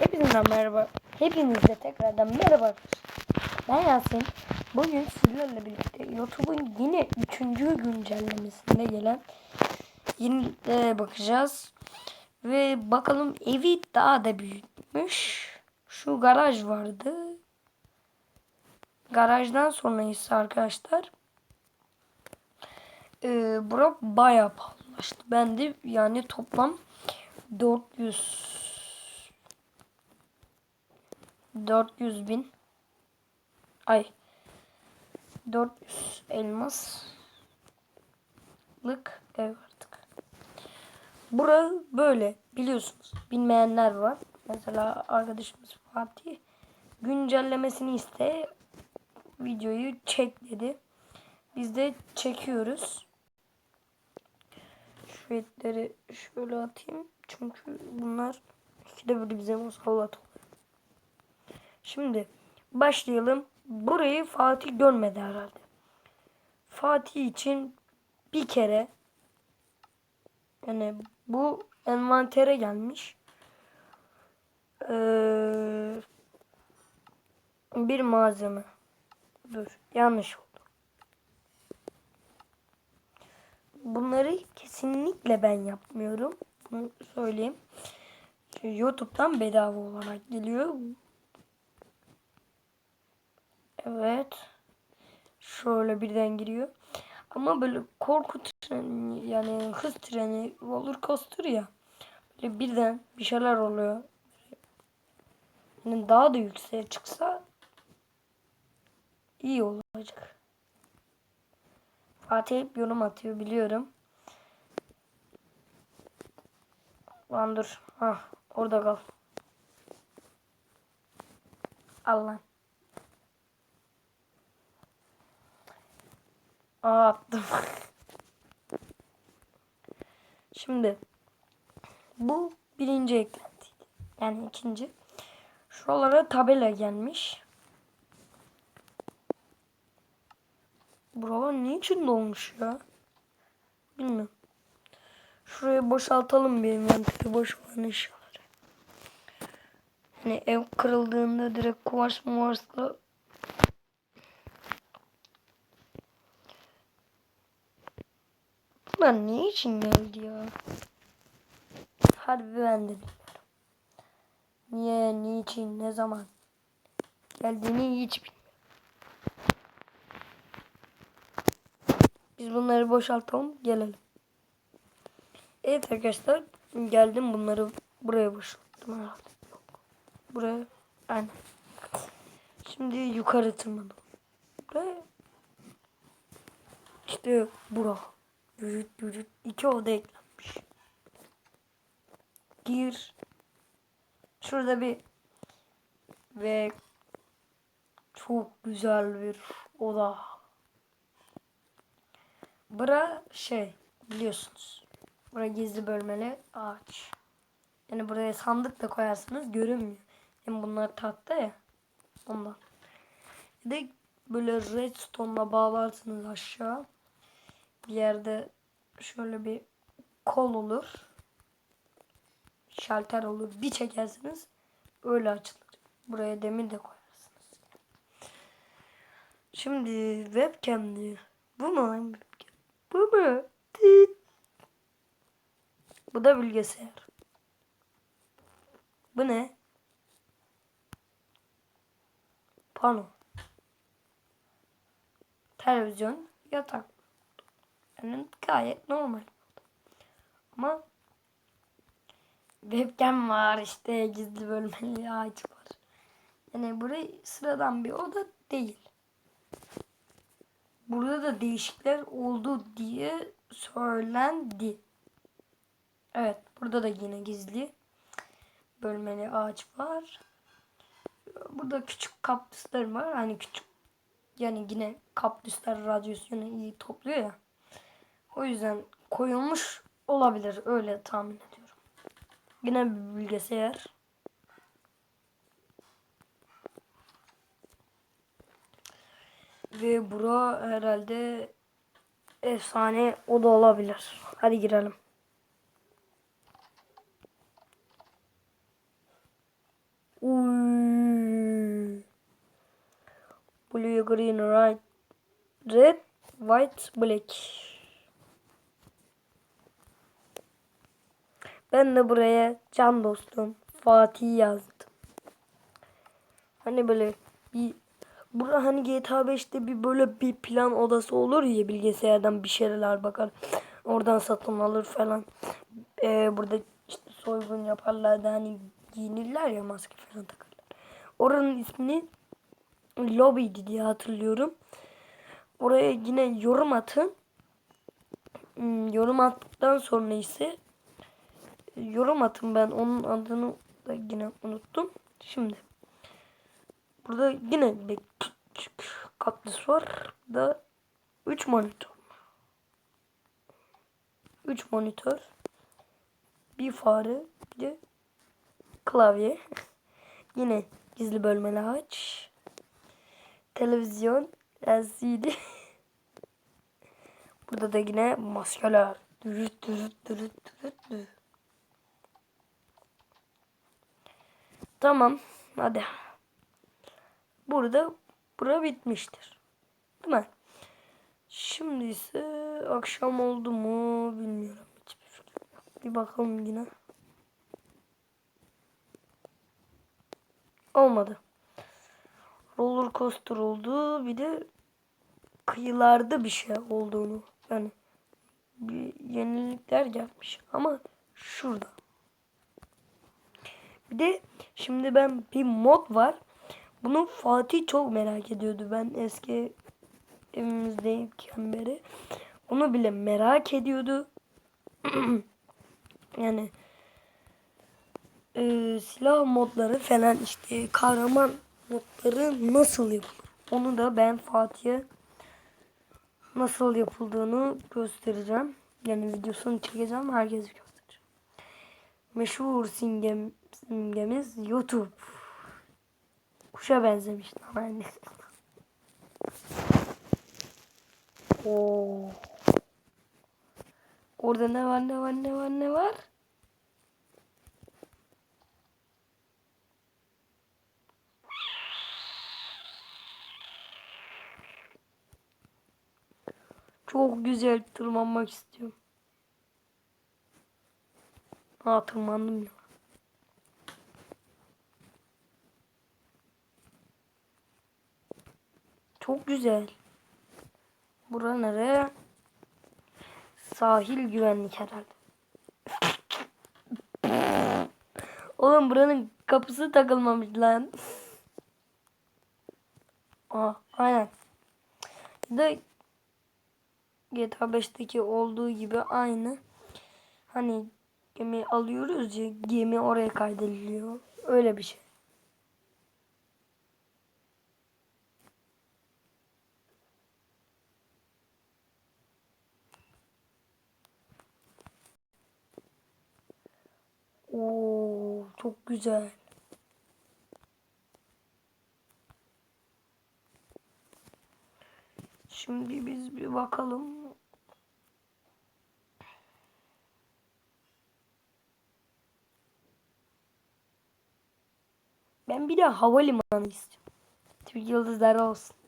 Hepinizden merhaba. Hepinize tekrardan merhaba. Ben Yasin. Bugün sizlerle birlikte YouTube'un yine 3. güncellemesinde gelen yeniliklere bakacağız. Ve bakalım evi daha da büyütmüş. Şu garaj vardı. Garajdan sonra ise arkadaşlar e, bura bayağı pahalılaştı. Ben de yani toplam 400 400 bin ay 400 elmaslık ev artık. Bura böyle biliyorsunuz. Bilmeyenler var. Mesela arkadaşımız Fatih güncellemesini iste videoyu çek dedi. Biz de çekiyoruz. Şu etleri şöyle atayım. Çünkü bunlar ikide bir bize musallat oluyor. Şimdi başlayalım. Burayı Fatih görmedi herhalde. Fatih için bir kere yani bu envantere gelmiş. Ee, bir malzeme. Dur yanlış oldu. Bunları kesinlikle ben yapmıyorum. Bunu söyleyeyim. YouTube'dan bedava olarak geliyor. Evet. Şöyle birden giriyor. Ama böyle korku treni yani hız treni roller coaster ya. Böyle birden bir şeyler oluyor. Yani daha da yükseğe çıksa iyi olacak. Fatih hep yorum atıyor biliyorum. Lan dur. Hah, orada kal. Allah. Aa attım. Şimdi bu birinci eklentiydi. Yani ikinci. Şuralara tabela gelmiş. Buralar niçin dolmuş ya? Bilmiyorum. Şurayı boşaltalım bir inventörü boş olan eşyaları. Hani ev kırıldığında direkt kuvars muvarsla Bunlar ne için geldi ya? Harbi ben de. Niye, niçin, ne zaman geldiğini hiç bilmiyorum. Biz bunları boşaltalım, gelelim. Evet arkadaşlar, geldim bunları buraya boşalttım herhalde. Yok. Buraya, aynen. Şimdi yukarı tırmanalım. Buraya. İşte bura. Vücut vücut iki oda eklenmiş. Gir. Şurada bir ve çok güzel bir oda. Bura şey biliyorsunuz. Bura gizli bölmeli ağaç. Yani buraya sandık da koyarsanız görünmüyor. Hem bunlar tahta ya. Ondan. Bir de böyle redstone'la bağlarsınız aşağı bir yerde şöyle bir kol olur. Şalter olur. Bir çekersiniz öyle açılır. Buraya demir de koyarsınız. Şimdi webcam diyor. Bu mu lan webcam? Bu mu? Bu da bilgisayar. Bu ne? Pano. Televizyon, yatak. Yani gayet normal. Ama webcam var işte gizli bölmeli ağaç var. Yani burayı sıradan bir oda değil. Burada da değişiklikler oldu diye söylendi. Evet burada da yine gizli bölmeli ağaç var. Burada küçük kaktüsler var. Hani küçük yani yine kaktüsler radyasyonu iyi topluyor ya. O yüzden koyulmuş olabilir. Öyle tahmin ediyorum. Yine bir bilgisayar. Ve bura herhalde efsane o da olabilir. Hadi girelim. Blue, green, red, white, black. Ben de buraya can dostum Fatih yazdım. Hani böyle bir Burada hani GTA 5'te bir böyle bir plan odası olur ya bilgisayardan bir şeyler bakar. Oradan satın alır falan. Ee, burada işte soygun yaparlar da hani giyinirler ya maske falan takarlar. Oranın ismini Lobby'di diye hatırlıyorum. Oraya yine yorum atın. Hmm, yorum attıktan sonra ise yorum atın ben onun adını da yine unuttum. Şimdi burada yine bir küçük kaktüs var. Da 3 monitör. 3 monitör. Bir fare. Bir de klavye. yine gizli bölmeli aç. Televizyon. LCD. Burada da yine maskeler. Dürüt dürüt dürüt dürüt dürüt. Tamam. Hadi. Burada bura bitmiştir. Değil mi? Şimdi ise akşam oldu mu bilmiyorum. Hiçbir fikrim yok. Bir bakalım yine. Olmadı. Roller coaster oldu. Bir de kıyılarda bir şey olduğunu. Yani bir yenilikler gelmiş. Ama şurada. Bir de şimdi ben bir mod var. Bunu Fatih çok merak ediyordu. Ben eski evimizdeyken beri. Onu bile merak ediyordu. yani e, silah modları falan işte kahraman modları nasıl yapılır? Onu da ben Fatih'e nasıl yapıldığını göstereceğim. Yani videosunu çekeceğim. Herkese göstereceğim. Meşhur simgemiz YouTube. Kuşa benzemiş ama yani. Oo. Orada ne var ne var ne var ne var? Çok güzel tırmanmak istiyorum. Ha tırmandım ya. Çok güzel. Bura nereye? Sahil güvenlik herhalde. Oğlum buranın kapısı takılmamış lan. Aa, aynen. Da GTA 5'teki olduğu gibi aynı. Hani gemi alıyoruz ya gemi oraya kaydediliyor. Öyle bir şey. Oo, çok güzel. Şimdi biz bir bakalım. Ben bir de havalimanı istiyorum. Türk yıldızları olsun.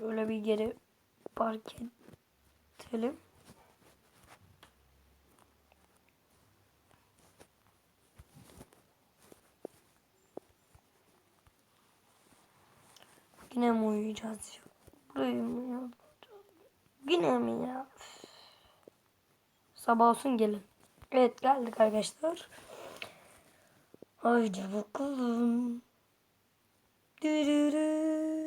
Şöyle bir geri park edelim. Yine mi uyuyacağız? Burayı mı yapacağız? Yine mi ya? Sabah olsun gelin. Evet geldik arkadaşlar. Haydi bakalım. Dürürü.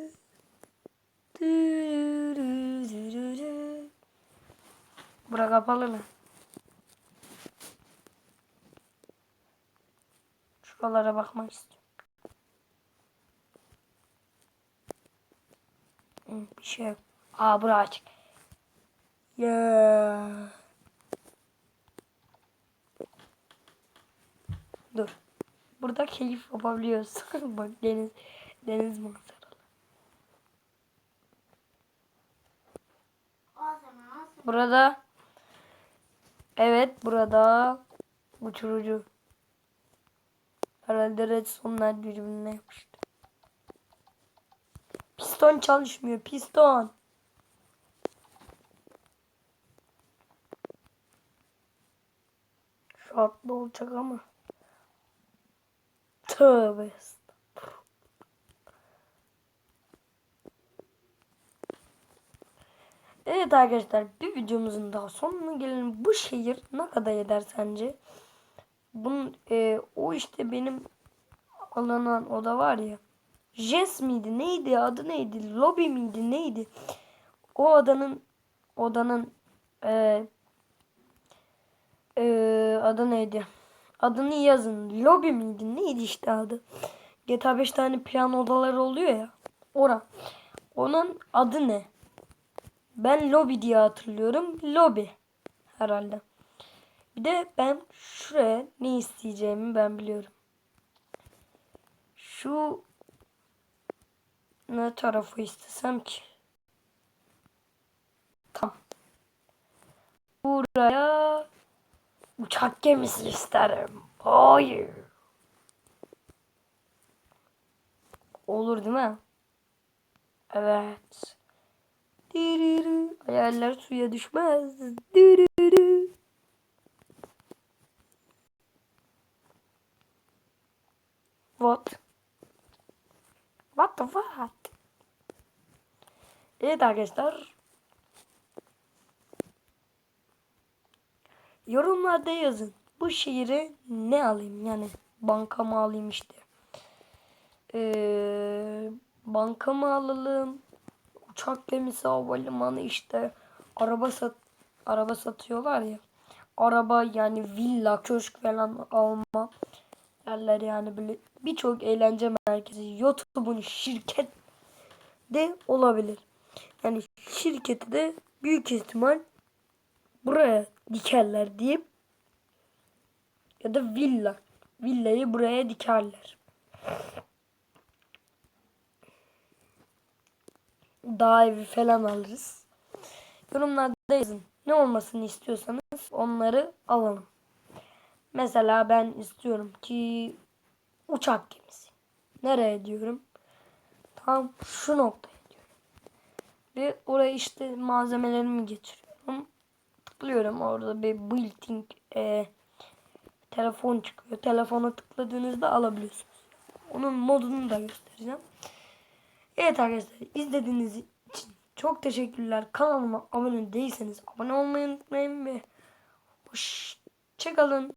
Bura kapalı mı? Şuralara bakmak istiyorum. Bir şey yok. Aa bura açık. Ya. Dur. Burada keyif yapabiliyoruz. Bak deniz deniz manzaralı. Burada. Evet burada. Uçurucu. Herhalde redstone'lar birbirine yapıştı. Piston çalışmıyor. Piston. Şartlı olacak ama. Tövbe Evet arkadaşlar bir videomuzun daha sonuna gelelim. Bu şehir ne kadar eder sence? Bunun e, o işte benim alınan oda var ya. Jess miydi? Neydi? Adı neydi? Lobby miydi? Neydi? O odanın odanın e, e, adı neydi? Adını yazın. Lobby miydi? Neydi işte adı? GTA 5 tane plan odaları oluyor ya. Ora. Onun adı ne? Ben lobby diye hatırlıyorum. Lobby herhalde. Bir de ben şuraya ne isteyeceğimi ben biliyorum. Şu ne tarafı istesem ki? Tam. Buraya uçak gemisi isterim. Hayır. Olur değil mi? Evet. Dırırı. Hayaller suya düşmez. Dırırı. What? What the what? Evet arkadaşlar. Yorumlarda yazın. Bu şehri ne alayım? Yani banka mı alayım işte. Ee, banka mı alalım? Uçak gemisi havalimanı işte. Araba sat araba satıyorlar ya. Araba yani villa, köşk falan alma yerler yani böyle birçok eğlence merkezi YouTube'un şirket de olabilir. Yani şirketi de büyük ihtimal buraya dikerler diyeyim. Ya da villa. Villayı buraya dikerler. Dağ evi falan alırız. Yorumlarda yazın. Ne olmasını istiyorsanız onları alalım. Mesela ben istiyorum ki uçak gemisi. Nereye diyorum? Tam şu noktaya diyorum. Ve oraya işte malzemelerimi getiriyorum. Tıklıyorum orada bir building e, telefon çıkıyor. Telefona tıkladığınızda alabiliyorsunuz. Onun modunu da göstereceğim. Evet arkadaşlar izlediğiniz için çok teşekkürler. Kanalıma abone değilseniz abone olmayı unutmayın ve hoşçakalın.